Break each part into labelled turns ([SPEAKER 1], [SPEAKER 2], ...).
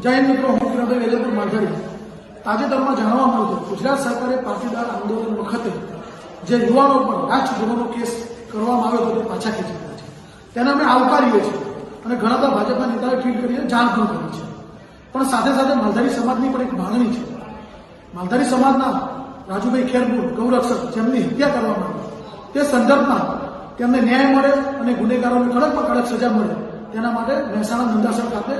[SPEAKER 1] જય મિત્રો, હું કિરણભાઈ વેલેપુર માલધારી. તાજેતરમાં જાણવા મળ્યું હતું, ગુજરાત સરકારે પાટીદાર આંદોલન વખતે જે યુવાનો પર રાષ્ટ્રદ્રોહનો કેસ કરવામાં આવ્યો હતો, તે પાછા ખેંચી રહ્યા છે. તેને અમે આવકારીએ છીએ અને ઘણા બધા ભાજપના નેતાઓએ ટ્વીટ કરીને જાણ પણ કરી છે. પણ સાથે સાથે માલધારી સમાજની પણ એક માંગણી છે. માલધારી સમાજના રાજુભાઈ ખેરબુર ગૌરક્ષક, જેમની હત્યા કરવામાં આવી, તે સંદર્ભમાં તેમને ન્યાય મળે અને ગુનેગારોને કડકમાં કડક સજા મળે, તેના માટે મહેસાણા નંદાસર ખાતે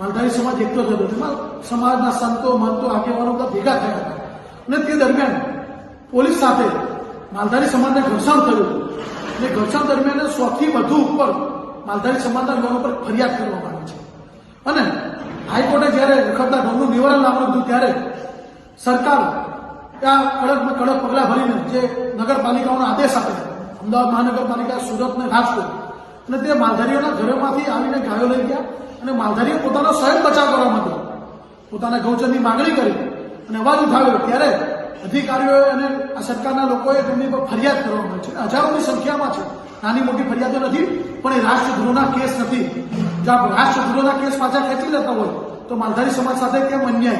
[SPEAKER 1] માલધારી સમાજ એકતો થયો તેમાં સમાજના સંતો, મંતો, આગેવાનો બધા ભેગા થયા હતા. અને તે દરમિયાન પોલીસ સાથે માલધારી સમાજને ઘર્ષણ થયું અને ઘર્ષણ દરમિયાન સૌથી વધુ ઉપર માલધારી સમાજના યુવાનો પર ફરિયાદ કરવામાં આવી છે. અને હાઈકોર્ટે જ્યારે રખડતા ઘરનું નિવારણ લાવવાનું હતું, ત્યારે સરકાર ત્યાં કડકમાં કડક પગલાં ભરીને જે નગરપાલિકાઓનો આદેશ આપે અમદાવાદ મહાનગરપાલિકા સુરત અને રાજકોટ અને તે માલધારીઓના ઘરોમાંથી આવીને ગાયો લઈ ગયા અને માલધારીઓ પોતાનો સ્વયં બચાવ કરવા માંગ્યો પોતાના ગૌચરની માંગણી કરી અને અવાજ ઉઠાવ્યો. ત્યારે અધિકારીઓએ અને આ સરકારના લોકોએ તેમની પર ફરિયાદ કરવામાં છે. હજારોની સંખ્યામાં છે. નાની મોટી ફરિયાદો નથી, પણ એ રાષ્ટ્રદ્રોહના કેસ નથી. જો આપ રાષ્ટ્રદ્રોહના કેસ પાછા ખેંચી લેતા હોય, તો માલધારી સમાજ સાથે કેમ અન્યાય?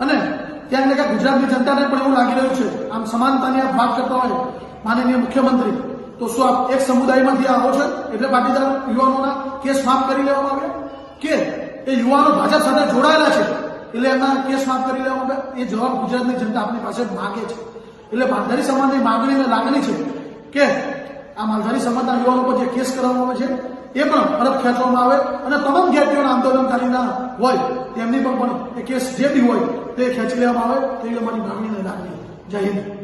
[SPEAKER 1] અને ત્યાં ને ગુજરાતની જનતાને પણ એવું લાગી રહ્યું છે. આમ સમાનતાની આપ વાત કરતા હોય, માનનીય મુખ્યમંત્રી તો શું આપ એક સમુદાયમાંથી આવો છો? એટલે પાટીદાર યુવાનોના કેસ માફ કરી લેવામાં આવે કે એ યુવાનો ભાજપ સાથે જોડાયેલા છે? એટલે એમના કેસ માફ કરી લેવામાં આવે એ જવાબ ગુજરાતની જનતા આપણી પાસે માગે છે. એટલે માલધારી સમાજની માગણી અને લાગણી છે કે આ માલધારી સમાજના યુવાનો પર જે કેસ કરવામાં આવે છે, એ પણ પરત ખેંચવામાં આવે અને તમામ જ્ઞાતિઓના આંદોલનકારીના હોય, તેમની પર પણ એ કેસ જે બી હોય, તે ખેંચી લેવામાં આવે, તેવી અમારી માગણી અને લાગણી જય હિન્દ.